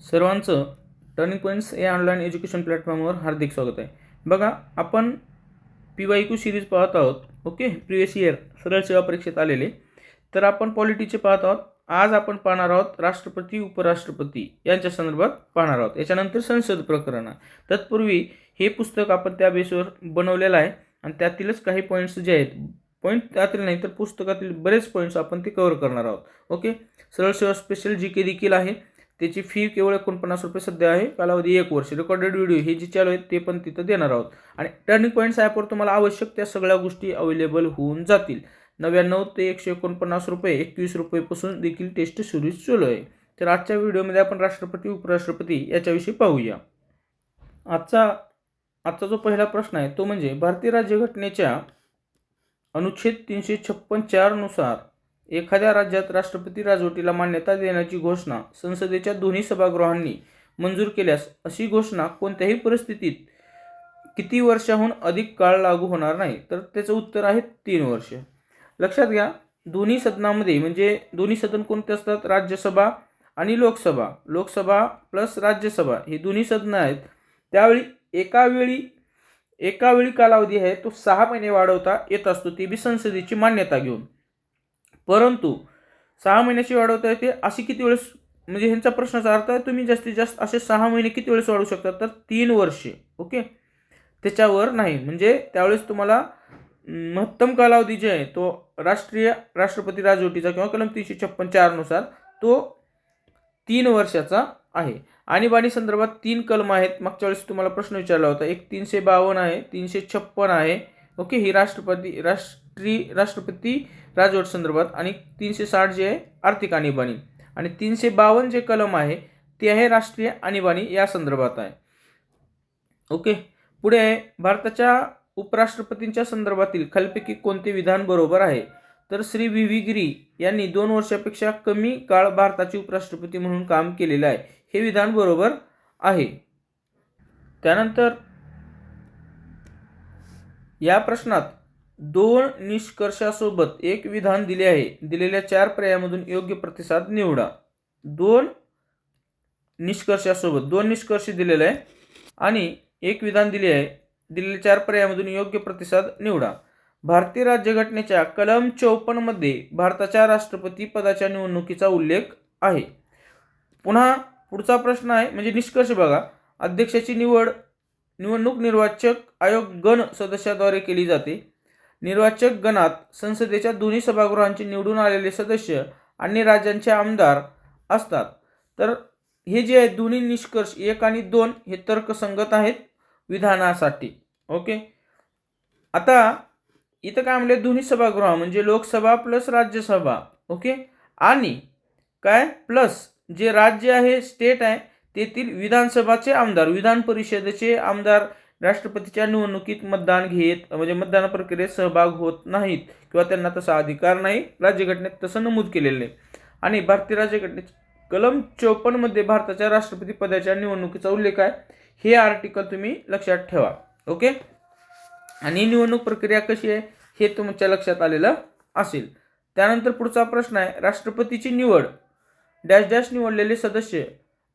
सर्वांचं turning points या online education प्लॅटफॉर्मवर हार्दिक स्वागत आहे. बघा आपण पी वाय क्यू सिरीज पाहत आहोत ओके प्रिवियस इयर सरळ सेवा परीक्षेत आलेले. तर आपण पॉलिटीचे पाहत आहोत. आज आपण पाहणार आहोत राष्ट्रपती उपराष्ट्रपती यांच्या संदर्भात पाहणार आहोत. याच्यानंतर संसद प्रकरण. तत्पूर्वी हे पुस्तक आपण त्या बेसवर बनवलेलं आहे आणि त्यातीलच काही पॉईंट्स जे आहेत पॉईंट त्यातील नाही तर पुस्तकातील बरेच पॉईंट्स आपण ते कव्हर करणार आहोत ओके सरळ सेवा स्पेशल जी के देखील आहे. त्याची फी केवळ एकोणपन्नास रुपये सध्या आहे. कालावधी एक वर्ष. रेकॉर्डेड व्हिडिओ हे जे चालू आहेत ते पण तिथं देणार आहोत. आणि टर्निंग पॉईंट्स ॲपवर तुम्हाला आवश्यक त्या सगळ्या गोष्टी अवेलेबल होऊन जातील. नव्याण्णव ते एकशे एकोणपन्नास रुपये एकवीस रुपयेपासून देखील टेस्ट सुरू चालू आहे. तर आजच्या व्हिडिओमध्ये आपण राष्ट्रपती उपराष्ट्रपती याच्याविषयी पाहूया. आजचा आजचा जो पहिला प्रश्न आहे तो म्हणजे भारतीय राज्यघटनेच्या अनुच्छेद तीनशे छप्पन चारनुसार एखाद्या राज्यात राष्ट्रपती राजवटीला मान्यता देण्याची घोषणा संसदेच्या दोन्ही सभागृहांनी मंजूर केल्यास अशी घोषणा कोणत्याही परिस्थितीत किती वर्षाहून अधिक काळ लागू होणार नाही तर त्याचं उत्तर आहे तीन वर्ष. लक्षात घ्या दोन्ही सदनामध्ये म्हणजे दोन्ही सदन कोणते असतात? राज्यसभा आणि लोकसभा. लोकसभा प्लस राज्यसभा ही दोन्ही सदनं आहेत. त्यावेळी एका वेळी एका वेळी कालावधी आहे तो सहा महिने वाढवता येत असतो. ती बी संसदेची मान्यता घेऊन. परंतु सहा महिन्याची वाढवता येते अशी किती वेळेस म्हणजे ह्यांचा प्रश्नाचा अर्थ आहे तुम्ही जास्तीत जास्त असे सहा महिने किती वेळेस वाढवू शकता? तर तीन वर्षे ओके? त्याच्यावर नाही म्हणजे त्यावेळेस तुम्हाला महत्तम कालावधी जे आहे तो राष्ट्रीय राष्ट्रपती राजवटीचा किंवा कलम तीनशे छप्पन चारनुसार तो तीन वर्षाचा आहे. आणीबाणी संदर्भात तीन कलम आहेत. मागच्या वेळेस तुम्हाला प्रश्न विचारला होता. एक तीनशे बावन्न आहे तीनशे छप्पन आहे ओके? ही राष्ट्रपती राष्ट्र राष्ट्रीय राष्ट्रपती राजवट संदर्भात आणि तीनशे साठ जे आहे आर्थिक आणीबाणी आणि तीनशे बावन्न जे कलम आहे ते आहे राष्ट्रीय आणीबाणी या संदर्भात आहे. ओके? पुढे आहे भारताच्या उपराष्ट्रपतींच्या संदर्भातील खालीलपैकी कोणते विधान बरोबर आहे? तर श्री व्ही व्ही गिरी यांनी दोन वर्षापेक्षा कमी काळ भारताचे उपराष्ट्रपती म्हणून काम केलेलं आहे. हे विधान बरोबर आहे. त्यानंतर या प्रश्नात दोन निष्कर्षासोबत एक विधान दिले आहे. दिलेल्या चार पर्यायामधून योग्य प्रतिसाद निवडा. दोन निष्कर्षासोबत दोन निष्कर्ष दिलेले आहे आणि एक विधान दिले आहे. दिलेल्या चार पर्यायामधून योग्य प्रतिसाद निवडा. भारतीय राज्यघटनेच्या कलम चौपन्नमध्ये भारताच्या राष्ट्रपती पदाच्या निवडणुकीचा उल्लेख आहे. पुन्हा पुढचा प्रश्न आहे म्हणजे निष्कर्ष बघा. अध्यक्षाची निवड निवडणूक निर्वाचक आयोग गण सदस्याद्वारे केली जाते. निर्वाचक गणात संसदेच्या दोन्ही सभागृहांचे निवडून आलेले सदस्य आणि राज्यांचे आमदार असतात. तर हे जे आहे दोन्ही निष्कर्ष एक आणि दोन हे तर्कसंगत आहेत विधानासाठी. ओके? आता इथं काय म्हणले दोन्ही सभागृह म्हणजे लोकसभा प्लस राज्यसभा. ओके? आणि काय? प्लस जे राज्य आहे स्टेट आहे तेथील विधानसभाचे आमदार विधान परिषदेचे आमदार राष्ट्रपतीच्या निवडणुकीत मतदान घेत म्हणजे मतदान प्रक्रियेत सहभाग होत नाहीत किंवा त्यांना तसा अधिकार नाही राज्यघटनेत तसं नमूद केलेलं आहे. आणि भारतीय राज्यघटनेत कलम चौपन्नमध्ये भारताच्या राष्ट्रपती पदाच्या निवडणुकीचा उल्लेख आहे. हे आर्टिकल तुम्ही लक्षात ठेवा. ओके? आणि निवडणूक प्रक्रिया कशी आहे? हे तुमच्या लक्षात आलेलं असेल. त्यानंतर पुढचा प्रश्न आहे राष्ट्रपतीची निवड. डॅश डॅश निवडलेले सदस्य.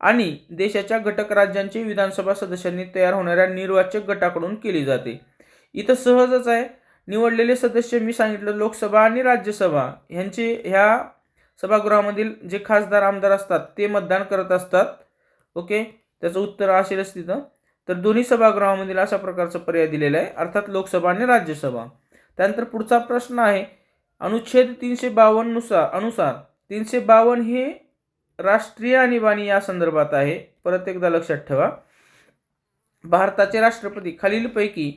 आणि देशाच्या घटक राज्यांचे विधानसभा सदस्यांनी तयार होणाऱ्या निर्वाचक गटाकडून केली जाते. इथं सहजच आहे. निवडलेले सदस्य मी सांगितलं लोकसभा आणि राज्यसभा ह्यांचे ह्या सभागृहामधील जे खासदार आमदार असतात ते मतदान करत असतात. ओके? त्याचं उत्तर असेलच तिथं. तर दोन्ही सभागृहामधील अशा प्रकारचा पर्याय दिलेला आहे. अर्थात लोकसभा आणि राज्यसभा. त्यानंतर पुढचा प्रश्न आहे. अनुच्छेद तीनशे बावन्ननुसार अनुसार तीनशे बावन्न हे राष्ट्रीय आणीबाणी या संदर्भात आहे. परत एकदा लक्षात ठेवा. भारताचे राष्ट्रपती खालीलपैकी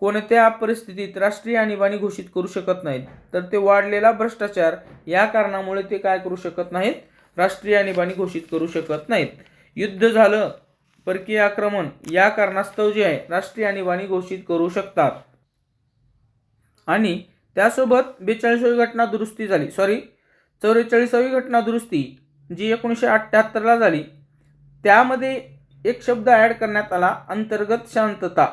कोणत्या परिस्थितीत राष्ट्रीय आणीबाणी घोषित करू शकत नाहीत? तर ते वाढलेला भ्रष्टाचार या कारणामुळे ते काय करू शकत नाहीत? राष्ट्रीय आणीबाणी घोषित करू शकत नाहीत. युद्ध झालं परकीय आक्रमण या कारणास्तव जे आहे राष्ट्रीय आणीबाणी घोषित करू शकतात. आणि त्यासोबत बेचाळीसावी घटना दुरुस्ती झाली. सॉरी चौवेचाळीसावी घटना दुरुस्ती जी एकोणीसशे अठ्ठ्याहत्तरला झाली त्यामध्ये एक शब्द ॲड करण्यात आला अंतर्गत शांतता.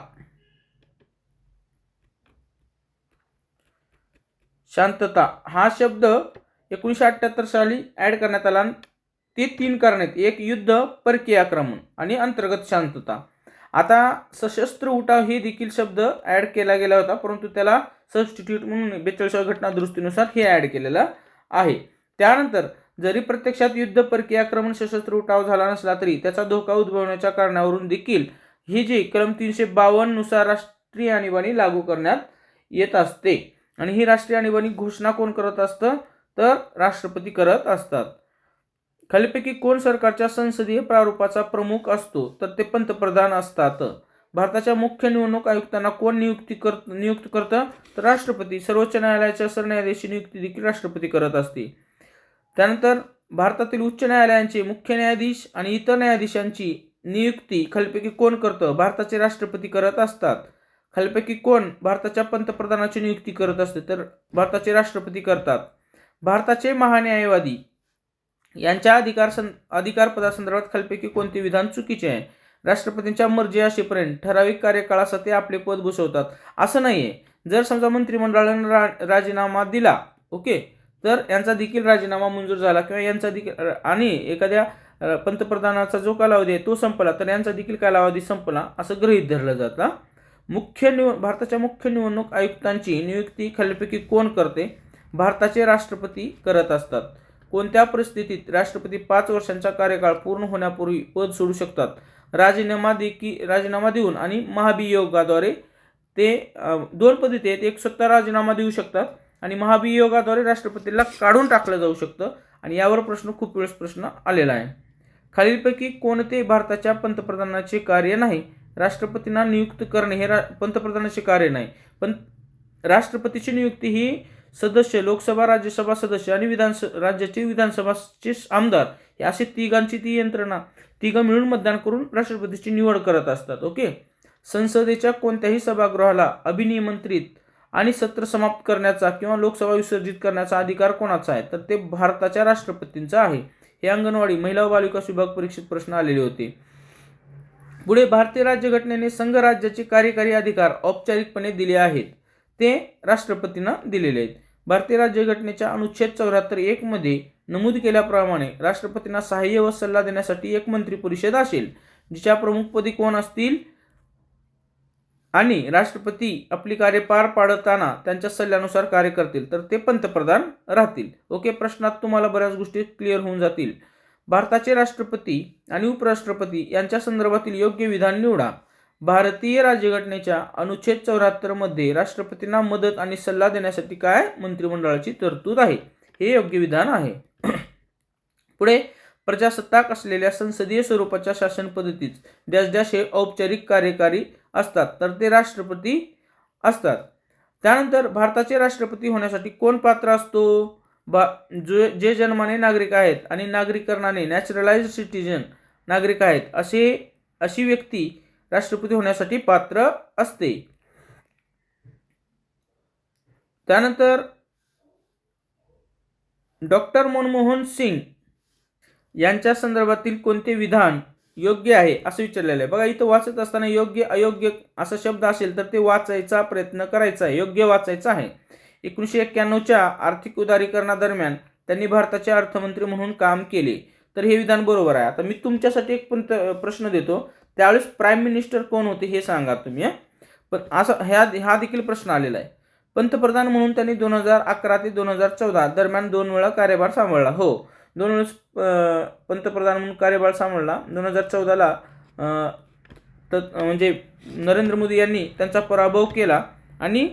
शांतता. हा शब्द एकोणीसशे अठ्ठ्याहत्तर साली ॲड करण्यात आला ते तीन कारण आहेत. एक युद्ध परकीय आक्रमण आणि अंतर्गत शांतता. आता सशस्त्र उठाव हे देखील शब्द ॲड केला गेला होता परंतु त्याला सबस्टिट्यूट म्हणून बेचाळीसाव्या घटना दुरुस्तीनुसार हे ॲड केलेलं आहे. त्यानंतर जरी प्रत्यक्षात युद्ध परकीय आक्रमण सशस्त्र उठाव झाला नसला तरी त्याचा धोका उद्भवण्याच्या कारणावरून देखील ही जी कलम तीनशे बावन्ननुसार राष्ट्रीय आणीबाणी लागू करण्यात येत असते आणि ही राष्ट्रीय आणीबाणी घोषणा कोण करत असतं? तर राष्ट्रपती करत असतात. खालीपैकी कोण सरकारच्या संसदीय प्रारूपाचा प्रमुख असतो? तर ते पंतप्रधान असतात. भारताच्या मुख्य निवडणूक आयुक्तांना कोण नियुक्ती कर नियुक्त करतं? तर राष्ट्रपती. सर्वोच्च न्यायालयाच्या सरन्यायाधीशी नियुक्ती देखील राष्ट्रपती करत असते. त्यानंतर भारतातील उच्च न्यायालयांचे मुख्य न्यायाधीश आणि इतर न्यायाधीशांची नियुक्ती खालपैकी कोण करतं? भारताचे राष्ट्रपती करत असतात. खालपैकी कोण भारताच्या पंतप्रधानाची नियुक्ती करत असते तर भारताचे राष्ट्रपती करतात. भारताचे महान्यायवादी यांच्या अधिकार सं अधिकार पदासंदर्भात कोणते विधान चुकीचे आहे? राष्ट्रपतींच्या मर्जी असेपर्यंत ठराविक कार्यकाळासाठी ते आपले पद भूषवतात. असं नाही आहे जर समजा मंत्रिमंडळानं रा राजीनामा दिला ओके तर यांचा देखील राजीनामा मंजूर झाला किंवा यांचा देखील आणि एखाद्या पंतप्रधानाचा जो कालावधी आहे तो संपला तर यांचा देखील कालावधी संपला असं गृहीत धरलं जातं. मुख्य निव भारताच्या मुख्य निवडणूक आयुक्तांची नियुक्ती खालीपैकी कोण करते? भारताचे राष्ट्रपती करत असतात. कोणत्या परिस्थितीत राष्ट्रपती पाच वर्षांचा कार्यकाळ पूर्ण होण्यापूर्वी पद सोडू शकतात? राजीनामा देखील राजीनामा देऊन आणि महाभियोगाद्वारे ते दोन पद्धती आहेत. एक स्वतः राजीनामा देऊ शकतात आणि महाभियोगाद्वारे राष्ट्रपतीला काढून टाकलं जाऊ शकतं. आणि यावर प्रश्न खूप वेळेस प्रश्न आलेला आहे. खालीलपैकी कोणते भारताच्या पंतप्रधानाचे कार्य नाही? राष्ट्रपतींना नियुक्त करणे हे रा पंतप्रधानाचे कार्य नाही. पण राष्ट्रपतीची नियुक्ती ही सदस्य लोकसभा राज्यसभा सदस्य आणि विधानस राज्याचे विधानसभाचे आमदार हे असे तिघांची ती यंत्रणा तिघं मिळून मतदान करून राष्ट्रपतीची निवड करत असतात. ओके? संसदेच्या कोणत्याही सभागृहाला अभिनियंत्रित आणि सत्र समाप्त करण्याचा किंवा लोकसभा विसर्जित करण्याचा अधिकार कोणाचा आहे? तर ते भारताच्या राष्ट्रपतींचा आहे. हे अंगणवाडी महिला व बालविकास विभाग परीक्षेत प्रश्न आलेले होते. पुढे भारतीय राज्यघटनेने संघ राज्याचे कार्यकारी अधिकार औपचारिकपणे दिले आहेत. ते राष्ट्रपतींना दिलेले आहेत. भारतीय राज्यघटनेच्या अनुच्छेद चौऱ्याहत्तर एक मध्ये नमूद केल्याप्रमाणे राष्ट्रपतींना सहाय्य व सल्ला देण्यासाठी एक मंत्री परिषद असेल जिच्या प्रमुखपदी कोण असतील? आणि राष्ट्रपती आपली कार्य पार पाडताना त्यांच्या सल्ल्यानुसार कार्य करतील तर ते पंतप्रधान राहतील. ओके प्रश्नात तुम्हाला बऱ्याच गोष्टी क्लिअर होऊन जातील. भारताचे राष्ट्रपती आणि उपराष्ट्रपती यांच्या संदर्भातील योग्य विधान निवडा. भारतीय राज्यघटनेच्या अनुच्छेद चौऱ्याहत्तरमध्ये राष्ट्रपतींना मदत आणि सल्ला देण्यासाठी काय मंत्रिमंडळाची तरतूद आहे? हे योग्य विधान आहे. पुढे प्रजासत्ताक असलेल्या संसदीय स्वरूपाच्या शासन पद्धतीत डॅश डॅश हे औपचारिक कार्यकारी असतात तर ते राष्ट्रपती असतात. त्यानंतर भारताचे राष्ट्रपती होण्यासाठी कोण पात्र असतो? बा जो जे जन्माने नागरिक आहेत आणि नागरीकरणाने नॅचरलाइज सिटीजन नागरिक आहेत असे अशी व्यक्ती राष्ट्रपती होण्यासाठी पात्र असते. त्यानंतर डॉक्टर मनमोहन सिंग यांच्या संदर्भातील कोणते विधान योग्य आहे असं विचारलेलं आहे. बघा इथं वाचत असताना योग्य अयोग्य असा शब्द असेल तर ते वाचायचा प्रयत्न करायचा आहे. योग्य वाचायचा आहे. एकोणीसशे एक्क्याण्णवच्या आर्थिक उदारीकरणादरम्यान त्यांनी भारताचे अर्थमंत्री म्हणून काम केले. तर हे विधान बरोबर आहे. आता मी तुमच्यासाठी एक पण प्रश्न देतो. त्यावेळेस प्राईम मिनिस्टर कोण होते हे सांगा तुम्ही पण असं ह्या हा देखील प्रश्न आलेला आहे. पंतप्रधान म्हणून त्यांनी दोन हजार अकरा ते दोन हजार चौदा दरम्यान दोन वेळा कार्यभार सांभाळला. हो. दोन वेळेस पंतप्रधान म्हणून कार्यभार सांभाळला. दोन हजार चौदाला तर म्हणजे नरेंद्र मोदी यांनी त्यांचा पराभव केला आणि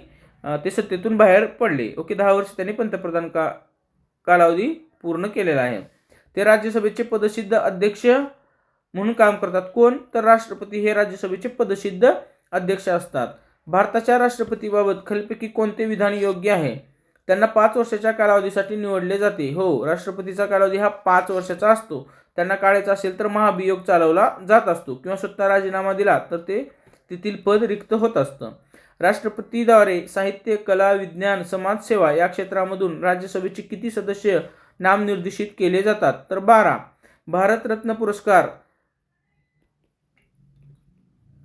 ते सत्तेतून बाहेर पडले. ओके दहा वर्ष त्यांनी पंतप्रधान का कालावधी पूर्ण केलेला आहे. ते राज्यसभेचे पदसिद्ध अध्यक्ष म्हणून काम करतात कोण? तर राष्ट्रपती हे राज्यसभेचे पदसिद्ध अध्यक्ष असतात. भारताच्या राष्ट्रपतीबाबत खलपैकी कोणते विधान योग्य आहे? त्यांना पाच वर्षाच्या कालावधीसाठी निवडले जाते. हो राष्ट्रपतीचा कालावधी हा पाच वर्षाचा असतो. त्यांना काढायचा असेल तर महाभियोग चालवला जात असतो किंवा स्वतः राजीनामा दिला तर ते तेथील पद रिक्त होत असतं. राष्ट्रपतीद्वारे साहित्य कला विज्ञान समाजसेवा या क्षेत्रामधून राज्यसभेचे किती सदस्य नामनिर्देशित केले जातात? तर बारा. भारतरत्न पुरस्कार.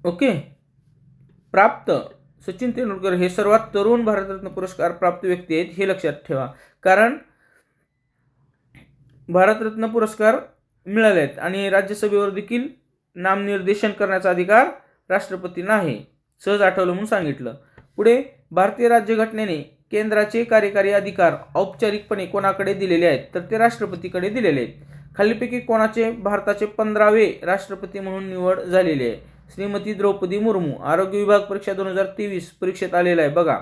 ओके. प्राप्त. सचिन तेंडुलकर हे सर्वात तरुण भारतरत्न पुरस्कार प्राप्त व्यक्ती आहेत हे लक्षात ठेवा. कारण भारतरत्न पुरस्कार मिळाले आहेत आणि राज्यसभेवर देखील नामनिर्देशन करण्याचा अधिकार राष्ट्रपतींना आहे. सहज आठवलं म्हणून सांगितलं. पुढे भारतीय राज्यघटनेने केंद्राचे कार्यकारी अधिकार औपचारिकपणे कोणाकडे दिलेले आहेत तर ते राष्ट्रपतीकडे दिलेले आहेत. खालीपैकी कोणाचे? भारताचे पंधरावे राष्ट्रपती म्हणून निवड झालेली आहे. श्रीमती द्रौपदी मुर्मू आरोग्य विभाग परीक्षा दोन हजार तेवीस परीक्षेत आलेला आहे. बघा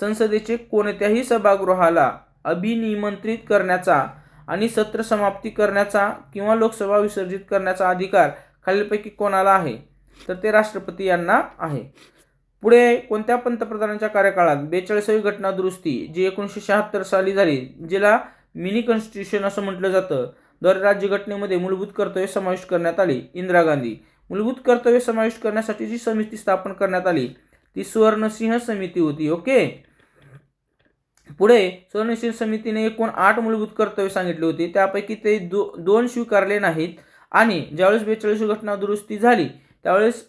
संसदेचे कोणत्याही सभागृहाला अभिनिमंत्रित करण्याचा आणि सत्र समाप्ती करण्याचा किंवा लोकसभा विसर्जित करण्याचा अधिकार खालीलपैकी कोणाला आहे? तर ते राष्ट्रपती यांना आहे. पुढे कोणत्या पंतप्रधानांच्या कार्यकाळात बेचाळीसावी घटना दुरुस्ती जी एकोणीसशे शहात्तर साली झाली जिला मिनी कॉन्स्टिट्यूशन असं म्हटलं जातं द्वारे राज्यघटनेमध्ये मूलभूत कर्तव्य समाविष्ट करण्यात आली. इंदिरा गांधी मूलभूत कर्तव्य समाविष्ट करण्यासाठी जी समिती स्थापन करण्यात आली ती सुवर्णसिंह समिती होती ओके? पुढे सुवर्णसिंह समितीने एकूण आठ मूलभूत कर्तव्य सांगितले होते. त्यापैकी ते दो दोन स्वीकारले नाहीत आणि ज्यावेळेस बेचाळीस घटना दुरुस्ती झाली त्यावेळेस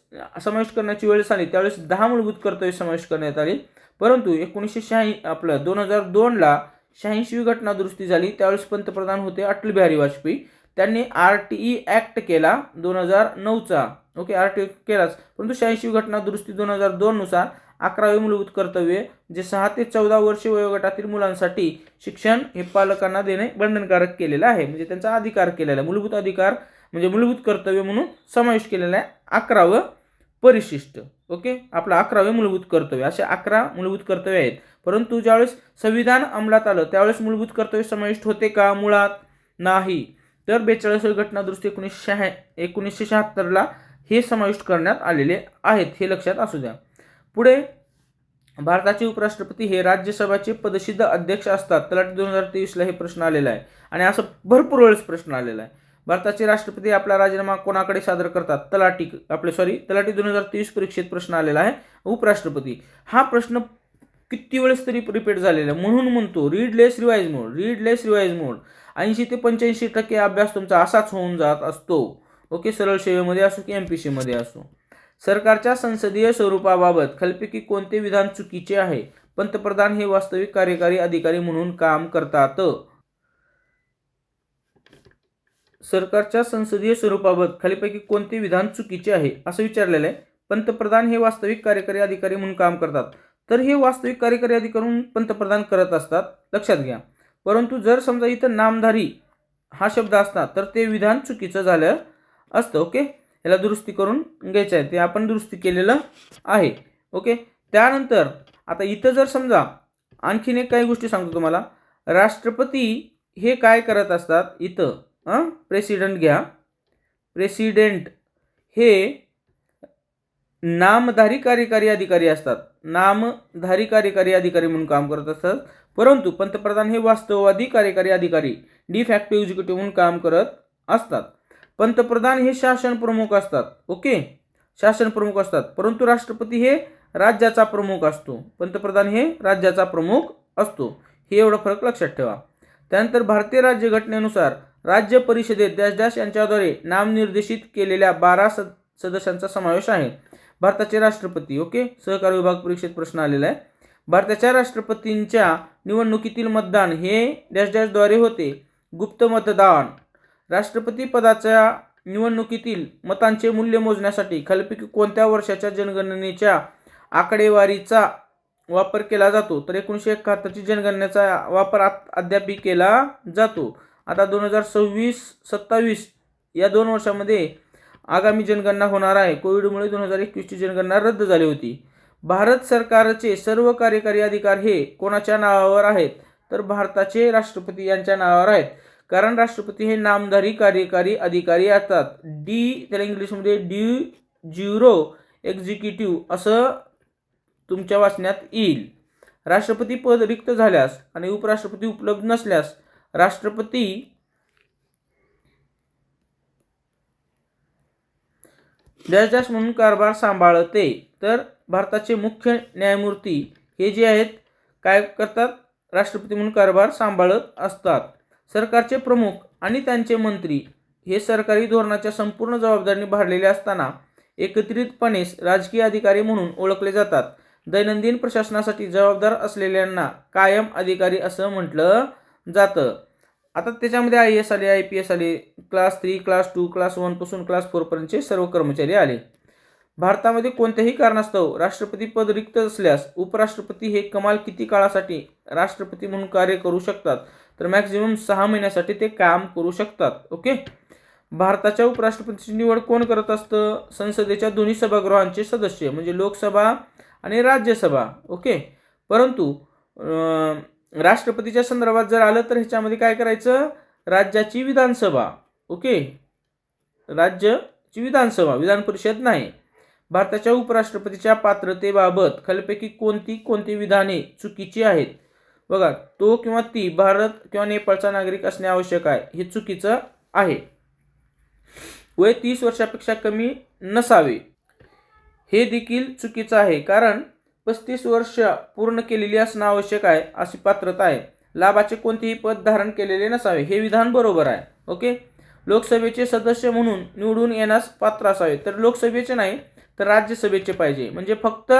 समाविष्ट करण्याची वेळ आली त्यावेळेस दहा मूलभूत कर्तव्य समाविष्ट करण्यात आली. परंतु एकोणीसशे शहाऐं आपलं दोन हजार दोनला शहाऐंशीवी घटना दुरुस्ती झाली त्यावेळेस पंतप्रधान होते अटल बिहारी वाजपेयी. त्यांनी आर टी ई ॲक्ट केला दोन हजार नऊचा. ओके आर टी केलाच. परंतु शहाऐंशी घटना दुरुस्ती दोन हजार दोननुसार अकरावे मूलभूत कर्तव्य जे सहा ते चौदा वर्षे वयोगटातील मुलांसाठी शिक्षण हे पालकांना देणे बंधनकारक केलेलं आहे. म्हणजे त्यांचा अधिकार केलेला आहे. मूलभूत अधिकार म्हणजे मूलभूत कर्तव्य म्हणून समाविष्ट केलेला आहे अकरावं परिशिष्ट. ओके आपलं अकरावे मूलभूत कर्तव्य. असे अकरा मूलभूत कर्तव्य आहेत. परंतु ज्यावेळेस संविधान अंमलात आलं त्यावेळेस मूलभूत कर्तव्य समाविष्ट होते का? मुळात नाही. तर बेचाळीस घटना दुरुस्ती एकोणीसशे शहा एकोणीसशे शहात्तरला हे समाविष्ट करण्यात आलेले आहेत हे लक्षात असू द्या. पुढे भारताचे उपराष्ट्रपती हे राज्यसभाचे पदसिद्ध अध्यक्ष असतात. तलाठी दोन हजार तेवीसला हे प्रश्न आलेला आहे. आणि असं भरपूर वेळेस प्रश्न आलेला आहे. भारताचे राष्ट्रपती आपला राजीनामा कोणाकडे सादर करतात? तलाठी आपले सॉरी तलाठी दोन हजार तेवीस परीक्षेत प्रश्न आलेला आहे उपराष्ट्रपती. हा प्रश्न किती वेळेस तरी रिपीट झालेला आहे? म्हणून म्हणतो read less revise mode read less revise mode ऐंशी ते पंच्याऐंशी टक्के अभ्यास तुमचा असाच होऊन जात असतो. ओके सरळ सेवेमध्ये असो की एम पी सीमध्ये असो. सरकारच्या संसदीय स्वरूपाबाबत खालीपैकी कोणते विधान चुकीचे आहे? पंतप्रधान हे वास्तविक कार्यकारी अधिकारी म्हणून काम करतात. सरकारच्या संसदीय स्वरूपाबाबत खालीपैकी कोणते विधान चुकीचे आहे? असं विचारलेलं आहे. पंतप्रधान हे वास्तविक कार्यकारी अधिकारी म्हणून काम करतात. तर हे वास्तविक कार्यकारी अधिकारी म्हणून पंतप्रधान करत असतात. लक्षात घ्या. परंतु जर समजा इथं नामधारी हा शब्द असता तर ते विधान चुकीचं झालं असतं ओके? याला दुरुस्ती करून घ्यायचं आहे. ते आपण दुरुस्ती केलेलं आहे ओके? त्यानंतर आता इथं जर समजा आणखीन एक काही गोष्टी सांगतो तुम्हाला. राष्ट्रपती हे काय करत असतात? इथं हां प्रेसिडेंट घ्या. प्रेसिडेंट हे नामधारी कार्यकारी अधिकारी असतात. नामधारी कार्यकारी अधिकारी म्हणून काम करत असतात. परंतु पंतप्रधान हे वास्तववादी कार्यकारी अधिकारी डी फॅक्टो एक्झिक्युटिव्ह म्हणून काम करत असतात. पंतप्रधान हे शासन प्रमुख असतात ओके? शासन प्रमुख असतात. परंतु राष्ट्रपती हे राज्याचा प्रमुख असतो. पंतप्रधान हे राज्याचा प्रमुख असतो. हे एवढा फरक लक्षात ठेवा. त्यानंतर भारतीय राज्यघटनेनुसार राज्य परिषदेत डॅश डॅश यांच्याद्वारे नामनिर्देशित केलेल्या बारा सद सदस्यांचा समावेश आहे. भारताचे राष्ट्रपती ओके? सहकार विभाग परीक्षेत प्रश्न आलेला आहे. भारताच्या राष्ट्रपतींच्या निवडणुकीतील मतदान हे डॅश डॅशद्वारे होते. गुप्त मतदान. राष्ट्रपती पदाच्या निवडणुकीतील मतांचे मूल्य मोजण्यासाठी खालीपैकी कोणत्या वर्षाच्या जनगणनेच्या आकडेवारीचा वापर केला जातो? तर एकोणीसशे एकाहत्तरची जनगणनेचा वापर आ अद्यापही केला जातो. आता दोन हजार सव्वीस सत्तावीस या दोन वर्षामध्ये आगामी जनगणना होणार आहे. कोविडमुळे दोन हजार एकवीसची जनगणना रद्द झाली होती. भारत सरकारचे सर्व कार्यकारी अधिकार हे कोणाच्या नावावर आहेत? तर भारताचे राष्ट्रपती यांच्या नावावर आहेत. कारण राष्ट्रपती हे नामधारी कार्यकारी अधिकारी असतात. डी त्याला इंग्लिशमध्ये डी ज्युरो एक्झिक्युटिव्ह असं तुमच्या वाचण्यात येईल. राष्ट्रपती पद रिक्त झाल्यास आणि उपराष्ट्रपती उपलब्ध नसल्यास राष्ट्रपती डॅश म्हणून कारभार सांभाळते. तर भारताचे मुख्य न्यायमूर्ती हे जे आहेत काय करतात? राष्ट्रपती म्हणून कारभार सांभाळत असतात. सरकारचे प्रमुख आणि त्यांचे मंत्री हे सरकारी धोरणाच्या संपूर्ण जबाबदारी भरलेले असताना एकत्रितपणे राजकीय अधिकारी म्हणून ओळखले जातात. दैनंदिन प्रशासनासाठी जबाबदार असलेल्यांना कायम अधिकारी असं म्हटलं जातं. आता त्याच्यामध्ये आय एस आले आय पी एस आले class three class two class वनपासून class फोरपर्यंतचे सर्व कर्मचारी आले. भारतामध्ये कोणत्याही कारणास्तव राष्ट्रपती पद रिक्त असल्यास उपराष्ट्रपती हे कमाल किती काळासाठी राष्ट्रपती म्हणून कार्य करू शकतात? तर मॅक्झिमम सहा महिन्यासाठी ते काम करू शकतात. ओके भारताच्या उपराष्ट्रपतीची निवड कोण करत असतं? संसदेच्या दोन्ही सभागृहांचे सदस्य म्हणजे लोकसभा आणि राज्यसभा. ओके परंतु राष्ट्रपतीच्या संदर्भात जर आलं तर ह्याच्यामध्ये काय करायचं? राज्याची विधानसभा. ओके राज्याची विधानसभा विधान परिषद नाही. भारताच्या उपराष्ट्रपतीच्या पात्रतेबाबत खालीपैकी कोणती कोणती विधाने चुकीची आहेत? बघा तो किंवा ती भारत किंवा नेपाळचा नागरिक असणे आवश्यक आहे हे चुकीचं आहे. वय तीस वर्षापेक्षा कमी नसावे. हे देखील चुकीचं आहे कारण पस्तीस वर्ष पूर्ण केलेली असणं आवश्यक आहे अशी पात्रता आहे. लाभाचे कोणतेही पद धारण केलेले नसावे हे विधान बरोबर आहे ओके? लोकसभेचे सदस्य म्हणून निवडून येण्यास पात्र असावे. तर लोकसभेचे नाही तर राज्यसभेचे पाहिजे. म्हणजे फक्त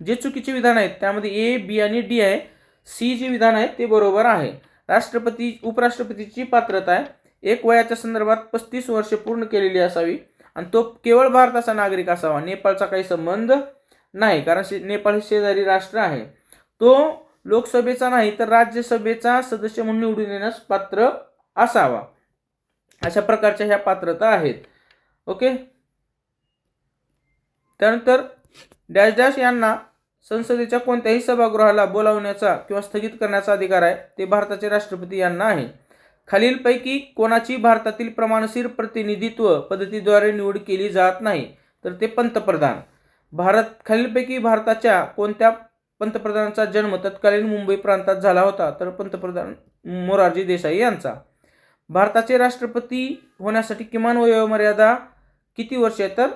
जे चुकीचे विधान आहेत त्यामध्ये ए बी आणि डी आहे सी जे विधान आहे ते बरोबर आहे. राष्ट्रपती उपराष्ट्रपतीची पात्रता आहे एक वयाच्या संदर्भात पस्तीस वर्ष पूर्ण केलेली असावी आणि तो केवळ भारताचा नागरिक असावा. नेपाळचा काही संबंध नाही कारण शे नेपाळ हे शेजारी राष्ट्र आहे. तो लोकसभेचा नाही तर राज्यसभेचा सदस्य म्हणून निवडून येण्यास पात्र असावा. अशा प्रकारच्या ह्या पात्रता आहेत. ओके? त्यानंतर डॅश डॅश यांना संसदेच्या कोणत्याही सभागृहाला बोलावण्याचा किंवा स्थगित करण्याचा अधिकार आहे ते भारताचे राष्ट्रपती यांना आहे. खालीलपैकी कोणाची भारतातील प्रमाणशीर प्रतिनिधित्व पद्धतीद्वारे निवड केली जात नाही तर ते पंतप्रधान. भारत खालीलपैकी भारताच्या कोणत्या पंतप्रधानाचा जन्म तत्कालीन मुंबई प्रांतात झाला होता तर पंतप्रधान मोरारजी देसाई यांचा. भारताचे राष्ट्रपती होण्यासाठी किमान वयोमर्यादा किती वर्ष आहे तर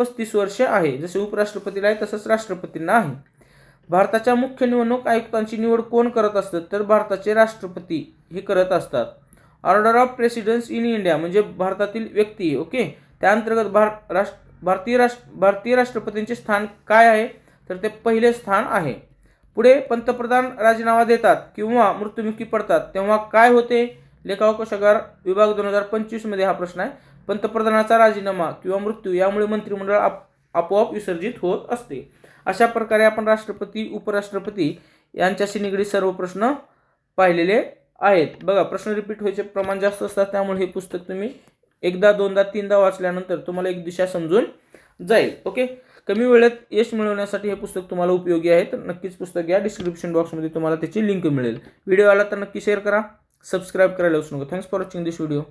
पस्तीस वर्षे आहे. जसे उपराष्ट्रपतीला आहे तसंच राष्ट्रपतींना आहे. भारताच्या मुख्य निवडणूक आयुक्तांची निवड कोण करत असतात तर भारताचे राष्ट्रपती हे करत असतात. Order of precedence in India म्हणजे भारतातील व्यक्ती ओके? त्या अंतर्गत भार राष्ट्र भारतीय राष्ट्र भारतीय राष्ट्रपतींचे स्थान काय आहे? तर ते पहिले स्थान आहे. पुढे पंतप्रधान राजीनामा देतात किंवा मृत्युमुखी पडतात तेव्हा काय होते? लेखावकोशागार विभाग दोन हजार पंचवीसमध्ये हा प्रश्न आहे. पंतप्रधानाचा राजीनामा किंवा मृत्यू यामुळे मंत्रिमंडळ आप आपोआप विसर्जित होत असते. अशा प्रकारे आपण राष्ट्रपती उपराष्ट्रपती यांच्याशी निगडीत सर्व प्रश्न पाहिलेले आहेत. बघा प्रश्न रिपीट व्हायचे प्रमाण जास्त असतात त्यामुळे हे पुस्तक तुम्ही एकदा दोनदा तीनदा वाचल्यानंतर तुम्हाला एक दिशा समजून जाईल. ओके? कमी वेळेत यश मिळवण्यासाठी हे पुस्तक तुम्हाला उपयोगी आहे तर नक्कीच पुस्तक घ्या डिस्क्रिप्शन बॉक्समध्ये तुम्हाला त्याची लिंक मिळेल. व्हिडिओ आला तर नक्की शेअर करा. सबस्क्राईब करायला विसरू नका. Thanks for watching this video